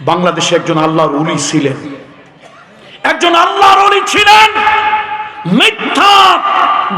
বাংলাদেশে একজন আল্লাহর উলি ছিলেন। একজন আল্লাহর উলি ছিলেন। মিথ্যা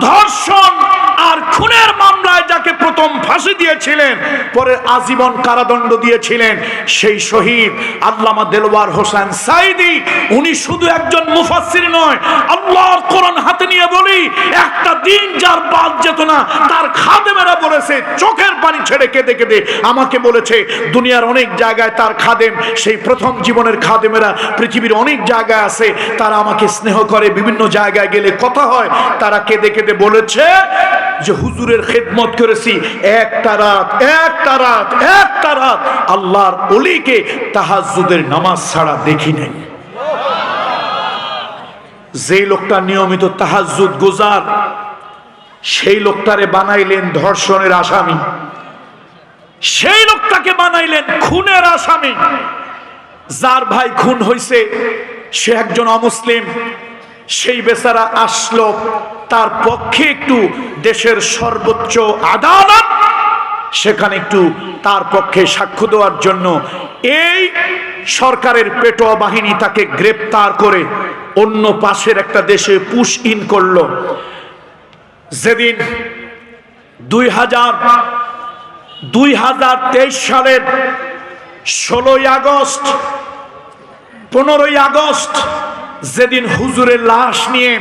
ধর্ষণ আর খুনের মামলায় যাকে প্রথম ফাঁসি দিয়েছিলেন, পরে আজীবন কারাদণ্ড দিয়েছিলেন, সেই শহীদ আল্লামা দেলোয়ার হোসেন সাইদি উনি শুধু একজন মুফাসসির নয়, আল্লাহর কোরআন হাতে নিয়ে বলি, একটা দিন যার বাদ যেত না, তার খাদেমেরা বলেছে, চোখের পানি ছেড়ে কেঁদে কেঁদে আমাকে বলেছে, দুনিয়ার অনেক জায়গায় তার খাদেম, সেই প্রথম জীবনের খাদেমেরা পৃথিবীর অনেক জায়গায় আছে, তারা আমাকে স্নেহ করে, বিভিন্ন জায়গায় গেলে কথা হয়, তারা কেঁদে কেঁদে বলেছে যে হুজুরের খেদমত করেছি, একটা রাত একটা রাত একটা রাত আল্লাহর অলিকে তাহাজুদের নামাজ ছাড়া দেখি নাই। যে লোকটা নিয়মিত তাহাজুদ গোজার, সেই লোকটারে বানাইলেন ধর্ষণের আসামি। সেই লোকটাকে বানাইলেন খুনের আসামি। যার ভাই খুন হইছে, সে একজন অমুসলিম, সেই বেচারা আসলো তার পক্ষে একটু দেশের সর্বোচ্চ আদালত, সেখানে একটু তার পক্ষে সাক্ষ্য দেওয়ার জন্য এই সরকারের পেটোয়া বাহিনী তাকে গ্রেপ্তার করে অন্য পাশের একটা দেশে পুশ ইন করল। যেদিন দুই হাজার দুই হাজার তেইশ সালের ষোলোই আগস্ট, পনেরোই আগস্ট, যেদিন হুজুরের লাশ নিয়ে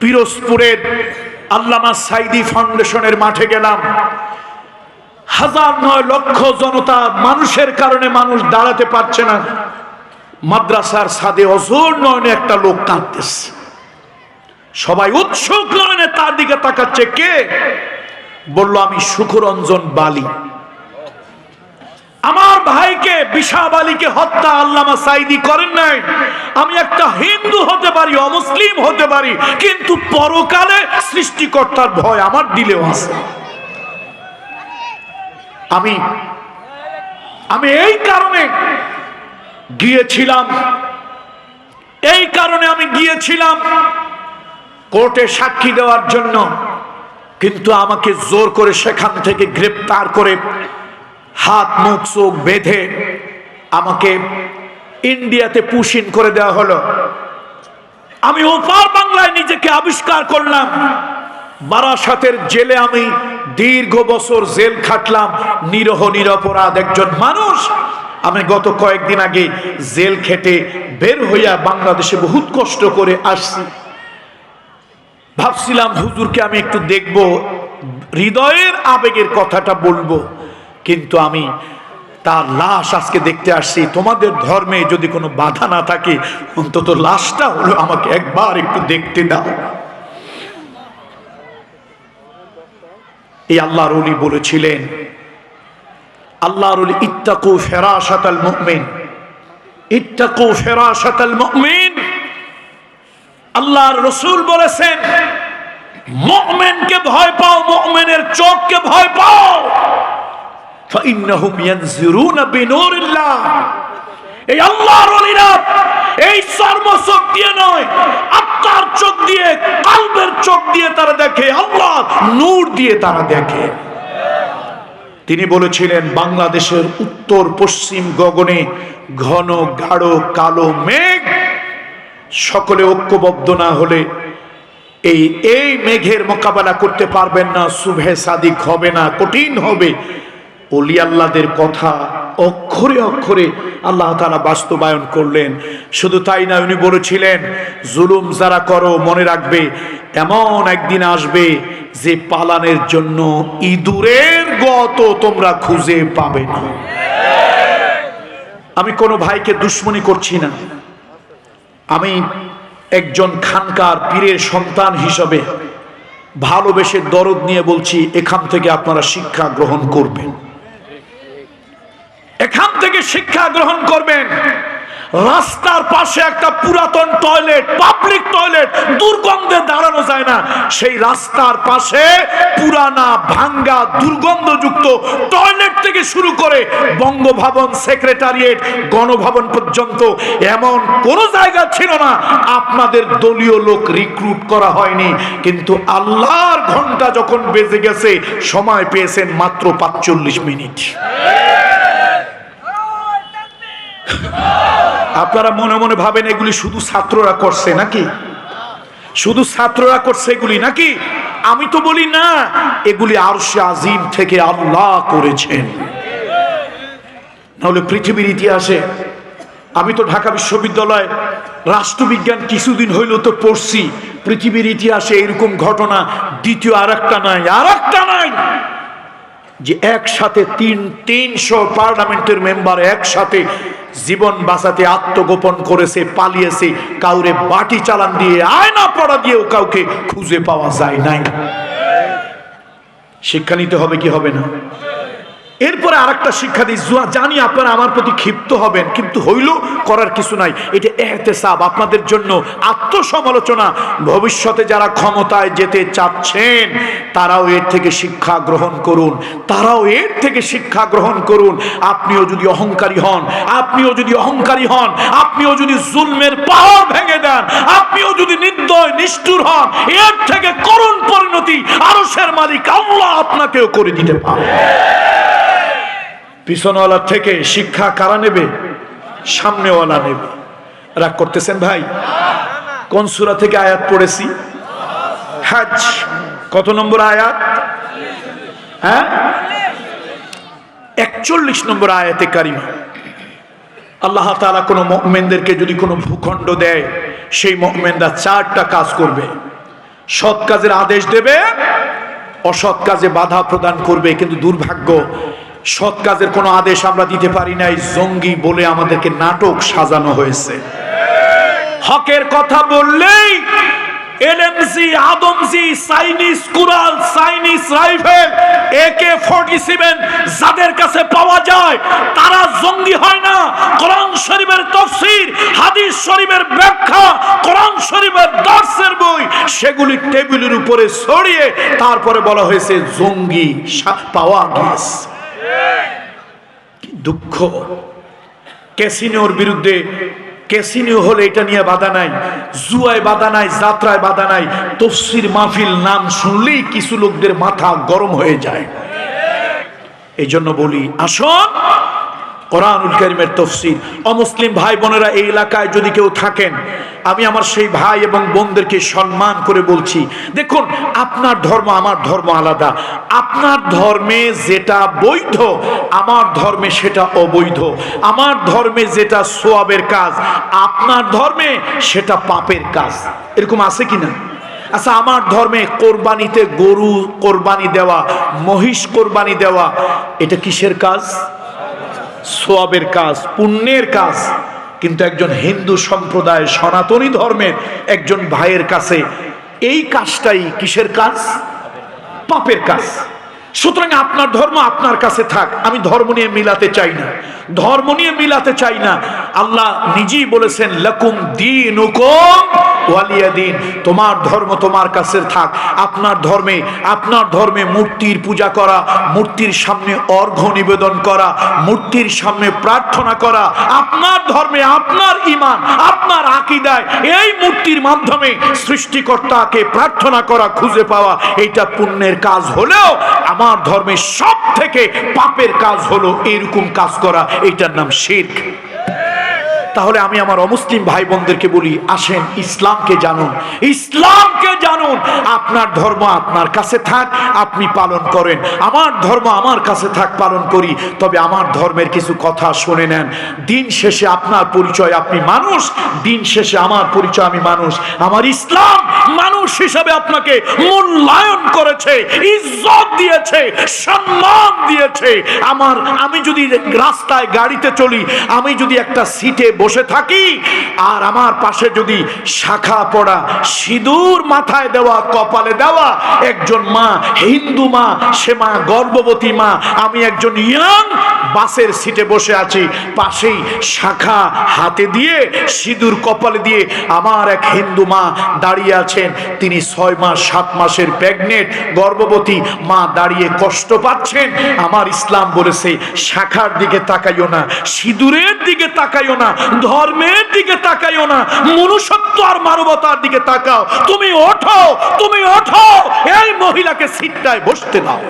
পিরোজপুরের আল্লামা সাইদি ফাউন্ডেশনের মাঠে গেলাম। হাজার নয় লক্ষ জনতা মানুষের কারণে মানুষ দাঁড়াতে পারছে না। মাদ্রাসার সাদে অজোর নয়নে একটা লোক কাঁদতেছে। সবাই উৎসুক নয়নে তার দিকে তাকাচ্ছে। কে? বলল, আমি সুখরঞ্জন বালি। ভাইকে বিশাব আলীকে হত্যা আল্লামা সাইদি করেন নাই। আমি একটা হিন্দু হতে পারি, অমুসলিম হতে পারি, কিন্তু পরকালে সৃষ্টিকর্তার ভয় আমার দিলেও আছে। আমি আমি এই কারণে গিয়েছিলাম। এই কারণে আমি গিয়েছিলাম কোর্টে সাক্ষী দেওয়ার জন্য, কিন্তু আমাকে জোর করে সেখান থেকে গ্রেপ্তার করে হাত, মুখ, চোখ বেঁধে আমাকে ইন্ডিয়াতে পুশিন করে দেওয়া হলো। আমি ওপার বাংলায় নিজেকে আবিষ্কার করলাম। বারাসাতের জেলে আমি দীর্ঘ বছর জেল খাটলাম, নিরহ, নিরপরাধ একজন মানুষ। আমি গত কয়েকদিন আগে জেল খেটে বের হইয়া বাংলাদেশে বহুত কষ্ট করে আসছি। ভাবছিলাম, হুজুরকে আমি একটু দেখব, হৃদয়ের আবেগের কথাটা বলব। কিন্তু আমি তার লাশ আজকে দেখতে আসছি। তোমাদের ধর্মে যদি কোনো বাধা না থাকে, অন্তত লাশটা হলো আমাকে একবার একটু দেখতে দাও। এই আল্লাহর অলি বলেছিলেন আল্লাহর অলি ইত্তাকু ফেরাসাতাল মুমিন। ইত্তাকু ফেরাসাতাল মুমিন। আল্লাহর রসুল বলেছেন, মুমিনকে ভয় পাও, মুমিনের চোখকে ভয় পাও। فإنهم ينظرون بنور الله এই আল্লাহর ওলিরা এই চর্ম চোখ দিয়ে নয় আত্মার চোখ দিয়ে কালবের চোখ দিয়ে তারা দেখে আল্লাহ নূর দিয়ে তারা দেখে তিনি বলেছিলেন বাংলাদেশের উত্তর পশ্চিম গগনে ঘন গাঢ় কালো মেঘ সকলে ঐক্যবদ্ধ না হলে এই এই মেঘের মোকাবেলা করতে পারবেন না শুভে সাদিক হবে না কঠিন হবে অলি আল্লাদের কথা অক্ষরে অক্ষরে আল্লাহ তালা বাস্তবায়ন করলেন। শুধু তাই না, উনি বলেছিলেন, জুলুম যারা করো, মনে রাখবে, এমন একদিন আসবে যে পালানের জন্য ইঁদুরের গত তোমরা খুঁজে পাবে না। আমি কোনো ভাইকে দুশ্মনী করছি না। আমি একজন খানকার পীরের সন্তান হিসাবে ভালোবেসে দরদ নিয়ে বলছি, এখান থেকে আপনারা শিক্ষা গ্রহণ করবেন। এখান থেকে শিক্ষা গ্রহণ করবেন। রাস্তার পাশে একটা পুরাতন টয়লেট পাবলিক টয়লেট দুর্গন্ধে দাঁড়ানো যায় না। সেই রাস্তার পাশে পুরানা ভাঙ্গা দুর্গন্ধযুক্ত টয়লেট থেকে শুরু করে বঙ্গভবন সেক্রেটারিয়েট গণভবন পর্যন্ত এমন কোন জায়গা ছিল না, আপনাদের দলীয় লোক রিক্রুট করা হয়নি। কিন্তু আল্লাহর ঘণ্টা যখন বেজে গেছে, সময় পেয়েছেন মাত্র পাঁচচল্লিশ মিনিট। আপনারা মনে মনে ভাবেন এগুলি শুধু ছাত্ররা করছে নাকি? শুধু ছাত্ররা করছে এগুলি নাকি? আমি তো বলি না, এগুলি আরশে আজিম থেকে আল্লাহ করেছেন। নাহলে পৃথিবীর ইতিহাসে, আমি তো ঢাকা বিশ্ববিদ্যালয় রাষ্ট্রবিজ্ঞান কিছুদিন হইল তো পড়ছি, পৃথিবীর ইতিহাসে এরকম ঘটনা দ্বিতীয় আর একটা নাই, আর একটা নাই। যে একসাথে তিন, তিনশো পার্লামেন্টের মেম্বার একসাথে জীবন বাঁচাতে, আত্মগোপন করেছে, পালিয়েছে, কাউরে বাটি চালান দিয়ে, আয়না পড়া দিয়েও কাউকে খুঁজে পাওয়া যায় নাই। শিক্ষা নিতে হবে কি হবে না? এরপরে আরেকটা শিক্ষা দিই, জুয়া, জানি আপনারা আমার প্রতি ক্ষিপ্ত হবেন, কিন্তু হইল করার কিছু নাই। এটা এহতেসাব, আপনাদের জন্য আত্মসমালোচনা। ভবিষ্যতে যারা ক্ষমতায় যেতে চাচ্ছেন, তারাও এর থেকে শিক্ষা গ্রহণ করুন। তারাও এর থেকে শিক্ষা গ্রহণ করুন। আপনিও যদি অহংকারী হন, আপনিও যদি অহংকারী হন, আপনিও যদি জুলমের পাহাড় ভেঙে দেন, আপনিও যদি নির্দয়, নিষ্ঠুর হন, এর থেকে করুণ পরিণতি আরশের মালিক আল্লাহ আপনাকেও করে দিতে পারে। পিছনওয়ালার থেকে শিক্ষা কারা নেবে? সামনেওয়ালা নেবে। রাগ করতেছেন ভাই? কোন সুরা থেকে আয়াত পড়েছি? হাজ, কত নম্বর আয়াত? হ্যাঁ? একচল্লিশ নম্বর আয়াতে কারিমা। আল্লাহ তাআলা কোনো মহমেনদেরকে যদি কোনো ভূখণ্ড দেয়, সেই মহমেনরা চারটা কাজ করবে। সৎ কাজের আদেশ দেবে, অসৎ কাজে বাধা প্রদান করবে। কিন্তু দুর্ভাগ্য সৎ কাজের কোনো আদেশ আমরা দিতে পারি নাই। জঙ্গি বলে আমাদেরকে নাটক সাজানো হয়েছে। হকের কথা বললেই আদমজি কুরাল রাইফেল, একে সেভেন যাদের কাছে পাওয়া যায়, তারা জঙ্গি হয় না। কোরআন শরীফের তফসির, হাদিস শরীফের ব্যাখ্যা, কোরআন শরীফের দর্শের বই, সেগুলি টেবিলের উপরে ছড়িয়ে তারপরে বলা হয়েছে, জঙ্গি পাওয়া গিয়েছে। দুঃখ। ক্যাসিনোর বিরুদ্ধে, ক্যাসিনো হলে এটা নিয়ে বাধা নাই, জুয়ায় বাধা নাই, যাত্রায় বাধা নাই, তফসির মাহফিল নাম শুনলেই কিছু লোকদের মাথা গরম হয়ে যায়। এই জন্য বলি, আসুন কোরআনুল করিমের তফসির অমুসলিম ভাই বোনেরা, এই এলাকায় যদি কেউ থাকেন, আমি আমার সেই ভাই এবং বোনদেরকে সম্মান করে বলছি, দেখুন, আপনার ধর্ম আমার ধর্ম আলাদা। আপনার ধর্মে যেটা বৈধ, আমার ধর্মে সেটা অবৈধ। আমার ধর্মে যেটা সোয়াবের কাজ, আপনার ধর্মে সেটা পাপের কাজ। এরকম আছে কি না আচ্ছা আমার ধর্মে কোরবানিতে গরু কোরবানি দেওয়া, মহিষ কোরবানি দেওয়া, এটা কিসের কাজ? সোয়াবের কাজ, পুণ্যের কাজ। কিন্তু একজন হিন্দু সম্প্রদায়, সনাতনী ধর্মের একজন ভাইয়ের কাছে এই কাজটাই কিসের কাজ? পাপের কাজ। সুতরাং আপনার ধর্ম আপনার কাছে থাক। আমি ধর্ম নিয়ে মিলাতে চাই না। ধর্ম নিয়ে মিলাতে চাই না। আল্লাহ নিজেই বলেছেন, লকুম দিন ওয়ালিয়া দিন। তোমার ধর্ম তোমার কাছে থাক। আপনার ধর্মে আপনার ধর্মে মূর্তির পূজা করা, মূর্তির সামনে অর্ঘ্য নিবেদন করা, মূর্তির সামনে প্রার্থনা করা, আপনার ধর্মে আপনার ইমান আপনার আকিদায় এই মূর্তির মাধ্যমে সৃষ্টিকর্তাকে প্রার্থনা করা, খুঁজে পাওয়া এটা পুণ্যের কাজ হলেও আমার ধর্মে সব থেকে পাপের কাজ হলো এরকম কাজ করা এটার নাম শির্ক। তাহলে আমি আমার অমুসলিম ভাই বোনদেরকে বলি, আসেন ইসলামকে জানুন। ইসলামকে জানুন। আপনার ধর্ম আপনার কাছে থাক, আপনি পালন করেন। আমার ধর্ম আমার কাছে থাক, পালন করি। তবে আমার ধর্মের কিছু কথা শুনে নেন। দিন শেষে আপনার পরিচয় আপনি মানুষ, দিন শেষে আমার পরিচয় আমি মানুষ। আমার ইসলাম মানুষ হিসাবে আপনাকে মূল্যায়ন করেছে, ইজ্জত দিয়েছে, সম্মান দিয়েছে। আমার, আমি যদি রাস্তায় গাড়িতে চলি, আমি যদি একটা সিটে বসে থাকি, আর আমার পাশে যদি শাখা পড়া সিঁদুর মাথায় দেওয়া, কপালে দেওয়া, একজন মা, হিন্দু মা, সে মা, গর্ভবতী মা, আমি একজন ইয়াং বাসের সিটে বসে আছি, পাশেই শাখা হাতে দিয়ে, সিঁদুর কপালে দিয়ে আমার এক হিন্দু মা দাঁড়িয়ে আছেন। তিনি ছয় মাস, সাত মাসের প্রেগনেন্ট, গর্ভবতী মা দাঁড়িয়ে কষ্ট পাচ্ছেন। আমার ইসলাম বলেছে, শাখার দিকে তাকাইও না, সিঁদুরের দিকে তাকাইও না ধর্মের দিকে তাকাইও না, মনুষ্যত্ব আর মানবতার দিকে তাকাও। তুমি ওঠো তুমি ওঠো, এই মহিলাকে সিটটায় বসতে দাও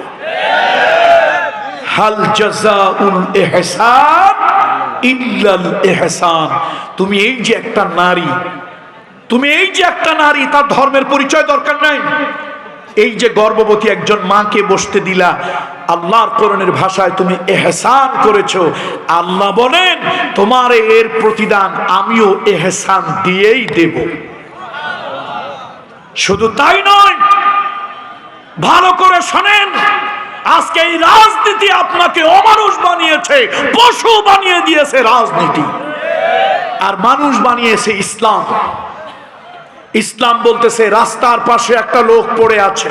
হাল জাজাউল ইহসান ইল্লাল এহসান। তুমি এই যে একটা নারী, তুমি এই যে একটা নারী, তার ধর্মের পরিচয় দরকার নাই। এই যে গর্ভবতী একজন মাকে বসতে দিলা আল্লাহর করণের ভাষায় তুমি এহসান করেছ। আল্লাহ বলেন, তোমার এর প্রতিদান আমিও এহসান দিয়েই দেব। শুধু তাই নয়, ভালো করে শোনেন, আজকে এই রাজনীতি আপনাকে অমানুষ বানিয়েছে, পশু বানিয়ে দিয়েছে রাজনীতি। আর মানুষ বানিয়েছে ইসলাম। ইসলাম বলতেছে, রাস্তার পাশে একটা লোক পড়ে আছে।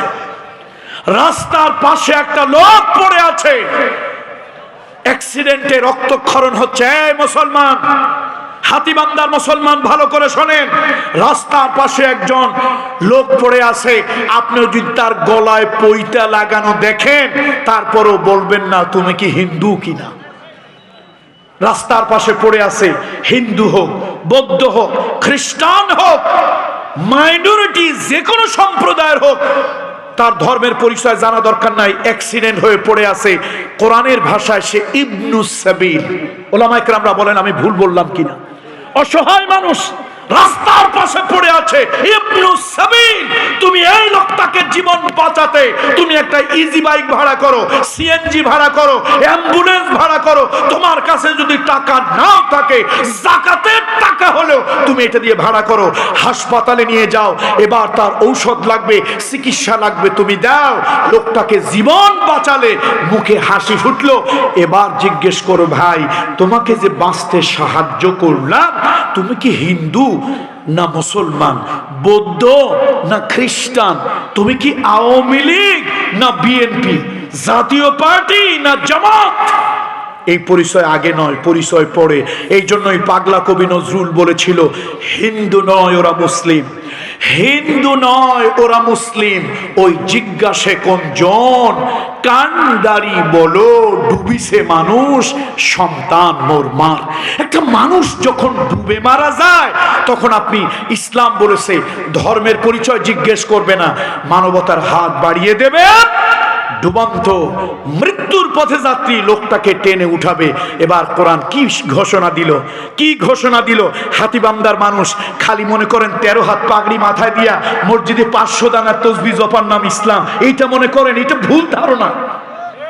রাস্তার পাশে একটা লোক পড়ে আছে। অ্যাক্সিডেন্টে রক্তক্ষরণ হচ্ছে। মুসলমান, হাতিবান্দার মুসলমান, ভালো করে শোনেন। রাস্তার পাশে একজন লোক পড়ে আছে। আপনি যদি তার গলায় পইতা লাগানো দেখেন, তারপরও বলবেন না, তুমি কি হিন্দু কিনা? রাস্তার পাশে পড়ে আছে। হিন্দু হোক, বৌদ্ধ হোক, খ্রিস্টান হোক, মাইনরিটি যে কোনো সম্প্রদায়ের হোক তার ধর্মের পরিচয় জানা দরকার নাই অ্যাক্সিডেন্ট হয়ে পড়ে আছে। কোরআনের ভাষায় সে ইবনু সাবিল। ওলামাইকরামরা বলেন, আমি ভুল বললাম কিনা? অসহায় মানুষ রাস্তার পাশে পড়ে আছে তুমি এই লোকটাকে জীবন বাঁচাতে তুমি একটা ইজি বাইক ভাড়া করো সিএনজি ভাড়া করো অ্যাম্বুলেন্স ভাড়া করো। তোমার কাছে যদি টাকা নাও থাকে, জাকাতের টাকা হলেও তুমি এটা দিয়ে ভাড়া করো। হাসপাতালে নিয়ে যাও, এবার তার ঔষধ লাগবে, চিকিৎসা লাগবে, তুমি দাও। লোকটাকে জীবন বাঁচালে মুখে হাসি ফুটলো। এবার জিজ্ঞেস করো, ভাই, তোমাকে যে বাঁচতে সাহায্য করলাম, তুমি কি হিন্দু? না মুসলমান, বৌদ্ধ না খ্রিস্টান? তুমি কি আওয়ামী লীগ না বিএনপি? জাতীয় পার্টি না জামাত? এই পরিচয় আগে নয়, পরিচয় পরে। এই জন্যই পাগলা কবি নজরুল বলেছিল, হিন্দু নয় ওরা মুসলিম। হিন্দু নয় ওরা মুসলিম। ওই জিজ্ঞাসে কোনজন? কান্ডারি বলো, ডুবিছে মানুষ, সন্তান মোর মার। একটা মানুষ যখন ডুবে মারা যায়, তখন আপনি ইসলাম বলেছে, ধর্মের পরিচয় জিজ্ঞেস করবে না, মানবতার হাত বাড়িয়ে দেবে। ডুবন্ত মৃত্যুর পথে যাত্রী লোকটাকে টেনে উঠাবে। এবার কোরআন কি ঘোষণা দিল? কি ঘোষণা দিল? হাতিবান্দার মানুষ খালি মনে করেন তেরো হাত পাগড়ি মাথায় দিয়া মসজিদে পাঁচশো দানার তসবি জপার নাম ইসলাম। এইটা মনে করেন এটা ভুল ধারণা।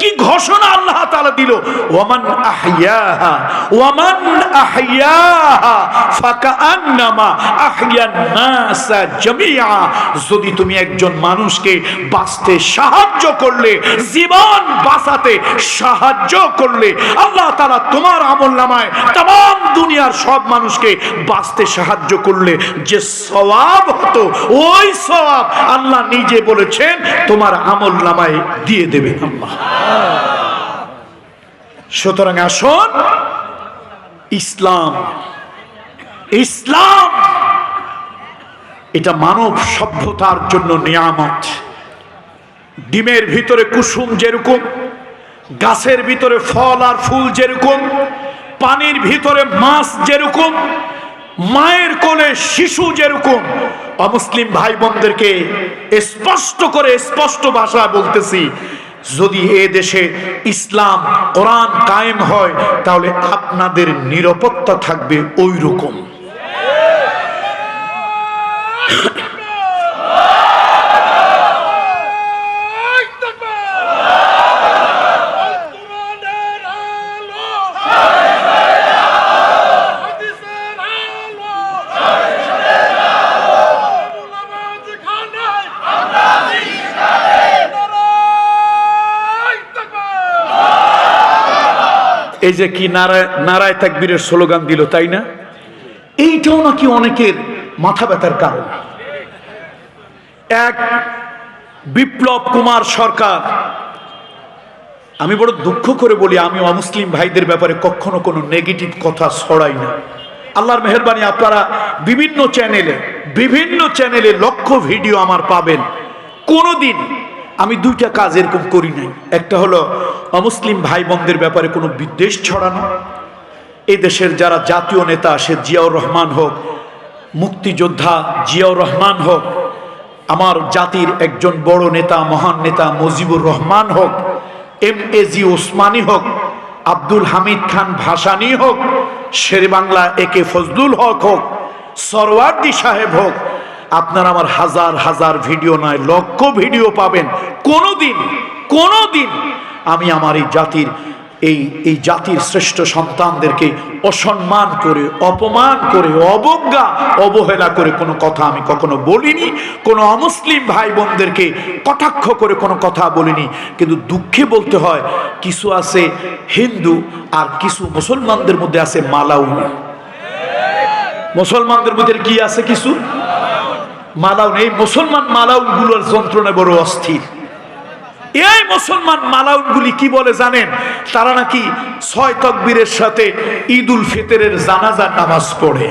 কি ঘোষণা আল্লাহ তাআলা দিল ওয়ামান আহইয়াহা ওয়ামান আহইয়াহা ফাকান্নামা আহইয়ান নাসা জামিআ যদি তুমি একজন মানুষকে বাঁচতে সাহায্য করলে জীবন বাঁচাতে সাহায্য করলে আল্লাহ তাআলা তোমার আমলনামায় तमाम দুনিয়ার সব মানুষকে বাঁচতে সাহায্য করলে যে সওয়াব হতো ওই সওয়াব আল্লাহ নিজে বলেছেন তোমার আমলনামায় দিয়ে দেবে আল্লাহ সুতরাং আসুন, ইসলাম ইসলাম! এটা মানব সভ্যতার জন্য নিয়ামত। ডিমের ভিতরে কুসুম যেরকম, গাছের ভিতরে ফল আর ফুল যেরকম, পানির ভিতরে মাছ যেরকম, মায়ের কোলে শিশু যেরকম, অমুসলিম ভাই বোনদেরকে স্পষ্ট করে স্পষ্ট ভাষা বলতেছি যদি এ দেশে ইসলাম কোরআন কায়েম হয় তাহলে আপনাদের নিরাপত্তা থাকবে ওই রকম এই যে কি নারায় নারায় তাকবীরের স্লোগান দিল, তাই না? এইটাও নাকি অনেকের মাথা ব্যথার কারণ। এক বিপ্লব কুমার সরকার, আমি বড় দুঃখ করে বলি, আমি অমুসলিম ভাইদের ব্যাপারে কখনো কোনো নেগেটিভ কথা ছড়াই না। আল্লাহর মেহরবানি, আপনারা বিভিন্ন চ্যানেলে বিভিন্ন চ্যানেলে লক্ষ ভিডিও আমার পাবেন। কোনোদিন আমি দুইটা কাজ এরকম করি নাই। একটা হলো, অমুসলিম ভাই বোনদের ব্যাপারে কোনো বিদ্বেষ ছড়ানো। এই দেশের যারা জাতীয় নেতা, সে জিয়াউর রহমান হোক, মুক্তিযোদ্ধা জিয়াউর রহমান হোক, আমার জাতির একজন বড় নেতা, মহান নেতা মুজিবুর রহমান হোক, এম এ জি ওসমানী হোক, আব্দুল হামিদ খান ভাসানি হোক, শের বাংলা একে ফজলুল হক হোক, সরওয়ার্দি সাহেব হোক আপনার আমার হাজার হাজার ভিডিও নয়, লক্ষ ভিডিও পাবেন। কোনোদিন কোনোদিন আমি আমার এই জাতির, এই এই জাতির শ্রেষ্ঠ সন্তানদেরকে অসম্মান করে, অপমান করে, অবজ্ঞা, অবহেলা করে কোনো কথা আমি কখনো বলিনি, কোনো অমুসলিম ভাই বোনদেরকে কটাক্ষ করে কোনো কথা বলিনি। কিন্তু দুঃখে বলতে হয়, কিছু আছে হিন্দু আর কিছু মুসলমানদের মধ্যে আছে মালাউ মুসলমানদের মধ্যে কি আছে কিছু? মালাউন এই মুসলমান মালাউনগুলোর যন্ত্রণা বড় অস্থির। এই মুসলমান মালাউনগুলি কি বলে জানেন? তারা নাকি ছয় তকবীরের সাথে ঈদ উল ফিতরের জানাজার নামাজ পড়ে।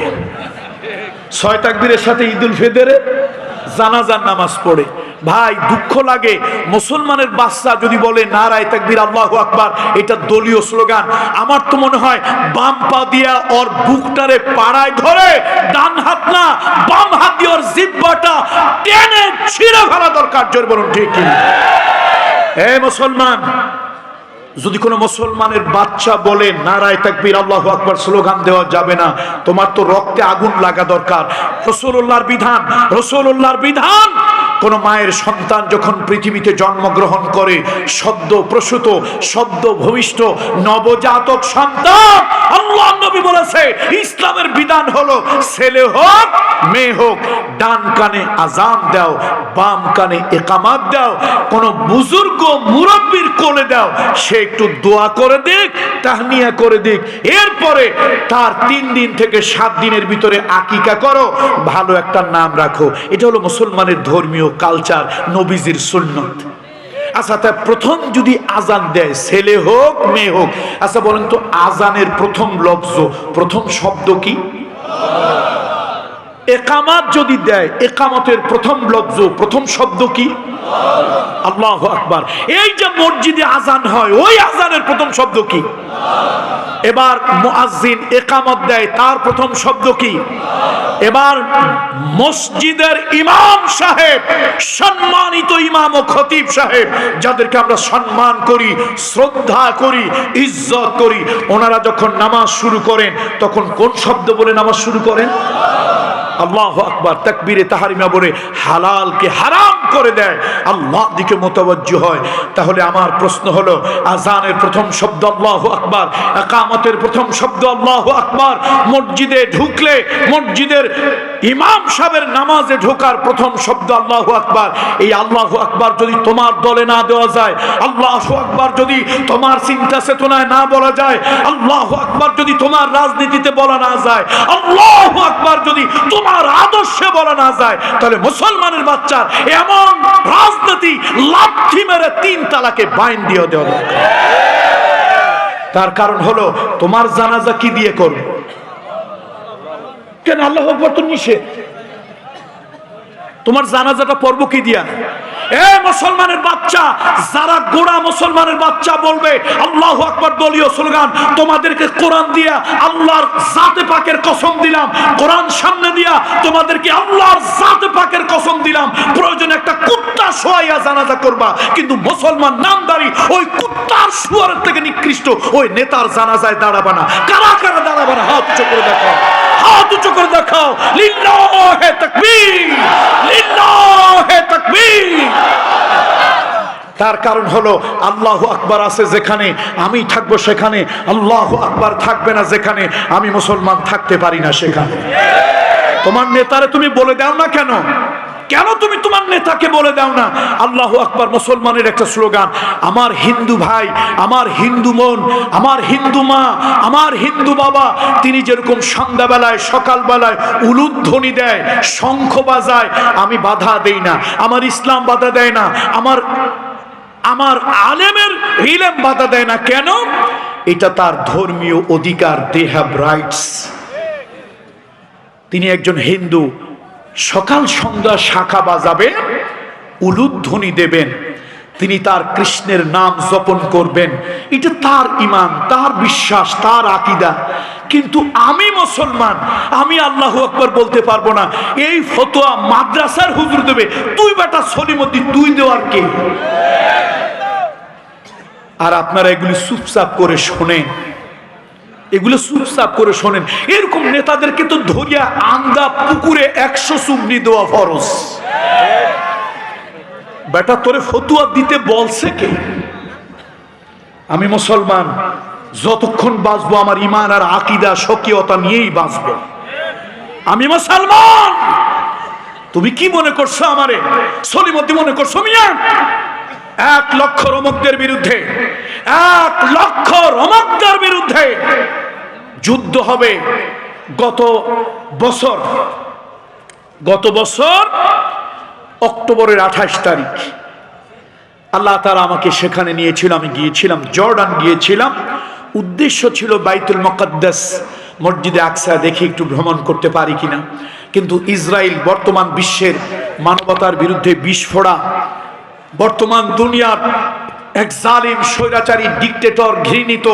ছয় তাকবীরের সাথে ঈদ উল ফিতরের জানাজার নামাজ পড়ে। ভাই, দুঃখ লাগে। মুসলমানের বাচ্চা যদি বলে, নারায় তাকবীর, আল্লাহ আকবার এটা দলীয় স্লোগান। আমার তো মনে হয়, বাম পা দিয়া ওর বুকটারে পাড়ায় ধরে, ডান হাত না, বাম হাত দিয়ে ওর জিব্বাটা টেনে ছিঁড়ে ফেলা দরকার। জোর বলুন, ঠিক এ মুসলমান যদি কোনো মুসলমানের বাচ্চা বলে নারায় তাকবীর, আল্লাহু আকবার স্লোগান দেওয়া যাবে না, তোমার তো রক্তে আগুন লাগা দরকার। রসুল্লাহর বিধান রসুল্লাহর বিধান। কোন মায়ের সন্তান যখন পৃথিবীতে জন্মগ্রহণ করে, সদ্য প্রসূত, সদ্য ভূমিষ্ঠ, নবজাতক সন্তান, আল্লাহ নবী বলেছে, ইসলামের বিধান হলো ছেলে হোক, মেয়ে হোক, ডান কানে আজান দাও, বাম কানে একামাত দাও, কোন বুজুর্গ মুরব্বীর কোলে দাও, সে একটু দোয়া করে দিক, তাহনিয়া করে দিক, এরপরে তার তিন দিন থেকে সাত দিনের ভিতরে আকিকা করো, ভালো একটা নাম রাখো। এটা হলো মুসলমানের ধর্মীয় কালচার নবীজির সুন্নত। আচ্ছা তা প্রথম যদি আজান দেয়, ছেলে হোক, মেয়ে হোক আচ্ছা বলেন তো আজানের প্রথম লফজ প্রথম শব্দ কি? একামাত যদি দেয়, একামতের প্রথম লব্জ, প্রথম শব্দ কি? আল্লাহ আকবার। এই যে মসজিদে আজান হয়, ওই আজানের প্রথম শব্দ কি? এবার মুআজ্জিন একামত দেয়। তার প্রথম শব্দ কি? এবার মসজিদের ইমাম সাহেব, সম্মানিত ইমাম ও খতিব সাহেব, যাদেরকে আমরা সম্মান করি, শ্রদ্ধা করি, ইজ্জত করি, ওনারা যখন নামাজ শুরু করেন, তখন কোন শব্দ বলে নামাজ শুরু করেন? আল্লাহ হালালকে হারাম করে দেয়। আল্লাহ দিকে মোতাবজ্জ হয়। তাহলে আমার প্রশ্ন হলো, আজানের প্রথম শব্দ আল্লাহ একামতের প্রথম শব্দ আল্লাহ মসজিদে ঢুকলে মসজিদের ইমাম সাহেবের নামাজে ঢোকার প্রথম শব্দ আল্লাহ আকবার। এই আল্লাহ আকবার যদি তোমার দলে না দেওয়া যায়, আল্লাহ আকবার যদি তোমার চিন্তা চেতনায় না বলা যায়, আল্লাহ আকবার যদি তোমার রাজনীতিতে বলা না যায়, আল্লাহ আকবার যদি তোমার আদর্শে বলা না যায়, তাহলে মুসলমানের বাচ্চার এমন রাজনীতি লাঠি মেরে তিন তালাকে বাইন দিয়ে দেওয়া তার কারণ হলো, তোমার জানাজা কি দিয়ে করবে? কেন আল্লাহ তো নিষেধ তোমার জানাজাটা পর্ব কি দিয়া? মুসলমানের বাচ্চা, যারা গোড়া মুসলমানের বাচ্চা বলবে, আল্লাহ আকবর দলীয় স্লোগান, তোমাদেরকে কোরআন দিয়া আল্লাহর জাতে পাকের কসম দিলাম, কোরআন সামনে দিয়া তোমাদেরকে আল্লাহর জাতে পাকের কসম দিলাম। প্রয়োজন একটা কুত্তা শোয়াইয়া জানাজা করবা, কিন্তু মুসলমান নামদারি ওই কুত্তার শুয়ারের থেকে নিকৃষ্ট, ওই নেতার জানাজায় দাঁড়াবা না। কারা কারা দাঁড়াবা না? হাত উঁচু করে দেখাও। হাত উঁচু করে দেখাও। লিল্লাহে তাকবীর লিল্লাহে তাকবীর। তার কারণ হলো আল্লাহ আকবার আছে যেখানে, আমি থাকব সেখানে, আল্লাহ আকবার থাকবে না যেখানে, আমি মুসলমান থাকতে পারি না সেখানে। তোমার নেতারে তুমি বলে দাও না কেন? কেন তুমি তোমার নেতাকে বলে দাও না? আল্লাহ আকবার মুসলমানের একটা স্লোগান, আমার হিন্দু ভাই, আমার হিন্দু মন, আমার হিন্দু মা, আমার হিন্দু বাবা। তিনি যেরকম সন্ধ্যাবেলায়, সকালবেলায় উলুধ্বনি দেয়, শঙ্খ বাজায়, আমি বাধা দেই না, আমার ইসলাম বাধা দেয় না, আমার আমার আলেমের ইলেম বাধা দেয় না। কেন? এটা তার ধর্মীয় অধিকার দে হ্যাভ রাইটস তিনি একজন হিন্দু সকাল সন্ধ্যা শাখা বাজাবেন, উলুধ্বনি দেবেন, তিনি তার কৃষ্ণের নাম জপন করবেন। এটা তার ইমান, তার বিশ্বাস, তার আকিদা। কিন্তু আমি মুসলমান, আমি আল্লাহ আকবর বলতে পারব না, এই ফতোয়া মাদ্রাসার হুজুর দেবে তুই বেটা সলিমতি তুই দেওয়ার কে? আর আপনারা এগুলি চুপচাপ করে শোনেন। এগুলো চুপচাপ করে শোনেন। এরকম নেতাদেরকে তো ধরিয়া আন্দা পুকুরে একশো চুবনি দেওয়া ফরজ। বেটা, তোরে ফতুয়া দিতে বলছে কে? আমি মুসলমান, যতক্ষণ বাঁচবো আমার ইমান আর আকিদা সকিয়তা নিয়েই বাঁচবো। আমি মুসলমান! তুমি কি মনে করছ আমারে? সলিমতি মনে করছ মিয়া? এক লক্ষ রমকদের বিরুদ্ধে, এক লক্ষ রমকদের বিরুদ্ধে যুদ্ধ হবে গত বছর। গত বছর অক্টোবরের আঠাশ তারিখ। আল্লাহ তারা আমাকে সেখানে নিয়েছিল, আমি গিয়েছিলাম, জর্ডান গিয়েছিলাম। উদ্দেশ্য ছিল বাইতুল মকদ্দাস মসজিদে আকসা দেখে একটু ভ্রমণ করতে পারি কিনা। কিন্তু ইসরায়েল বর্তমান বিশ্বের মানবতার বিরুদ্ধে বিস্ফোরা বর্তমান দুনিয়ার এক জালিম, স্বৈরাচারী, ডিকটেটর, ঘৃণিত